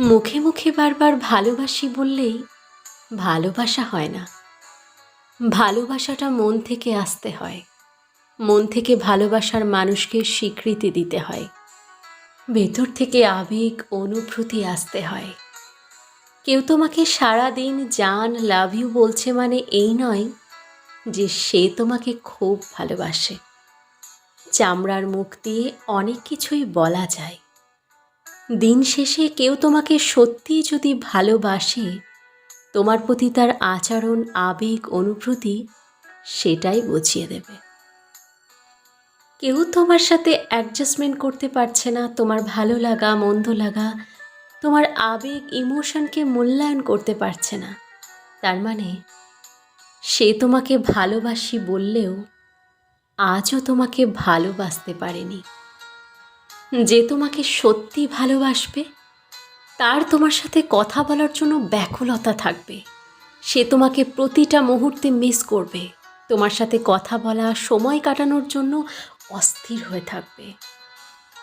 মুখে মুখে বারবার ভালোবাসি বললেই ভালোবাসা হয় না। ভালোবাসাটা মন থেকে আসতে হয়। মন থেকে ভালোবাসার মানুষকে স্বীকৃতি দিতে হয়। ভেতর থেকে আবেগ, অনুভূতি আসতে হয়। কেউ তোমাকে সারা দিন জান, লাভ ইউ বলছে মানে এই নয় যে সে তোমাকে খুব ভালোবাসে। চামড়ার মুখ দিয়ে অনেক কিছুই বলা যায়। দিন শেষে কেউ তোমাকে সত্যিই যদি ভালোবাসে, তোমার প্রতি তার আচরণ, আবেগ, অনুভূতি সেটাই বুঝিয়ে দেবে। কেউ তোমার সাথে অ্যাডজাস্টমেন্ট করতে পারছে না, তোমার ভালো লাগা, মন্দ লাগা, তোমার আবেগ ইমোশনকে মূল্যায়ন করতে পারছে না। তার মানে সে তোমাকে ভালোবাসি বললেও আজও তোমাকে ভালোবাসতে পারেনি। যে তোমাকে সত্যি ভালোবাসবে, তার তোমার সাথে কথা বলার জন্য ব্যাকুলতা থাকবে। সে তোমাকে প্রতিটা মুহূর্তে মিস করবে। তোমার সাথে কথা বলা, সময় কাটানোর জন্য অস্থির হয়ে থাকবে।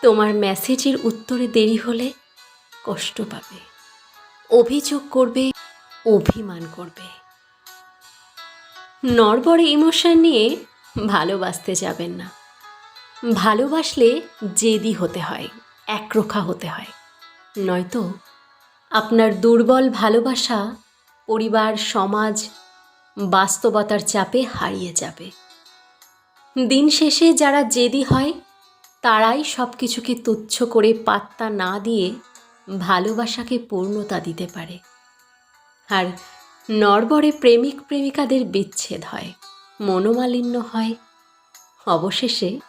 তোমার মেসেজের উত্তরে দেরি হলে কষ্ট পাবে। অভিযোগ করবে, অভিমান করবে। নড়বড়ে ইমোশন নিয়ে ভালোবাসতে যাবেন না। ভালোবাসলে জেদি হতে হয়, একরোখা হতে হয়। নয়তো আপনার দুর্বল ভালোবাসা পরিবার, সমাজ বাস্তবতার চাপে হারিয়ে যাবে। দিন শেষে যারা জেদি হয়, তারাই সব কিছুকে তুচ্ছ করে পাত্তা না দিয়ে ভালোবাসাকে পূর্ণতা দিতে পারে। আর নড়বড়ে প্রেমিক প্রেমিকাদের বিচ্ছেদ হয়, মনোমালিন্য হয়। অবশেষে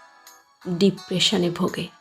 ডিপ্রেশনে ভোগে।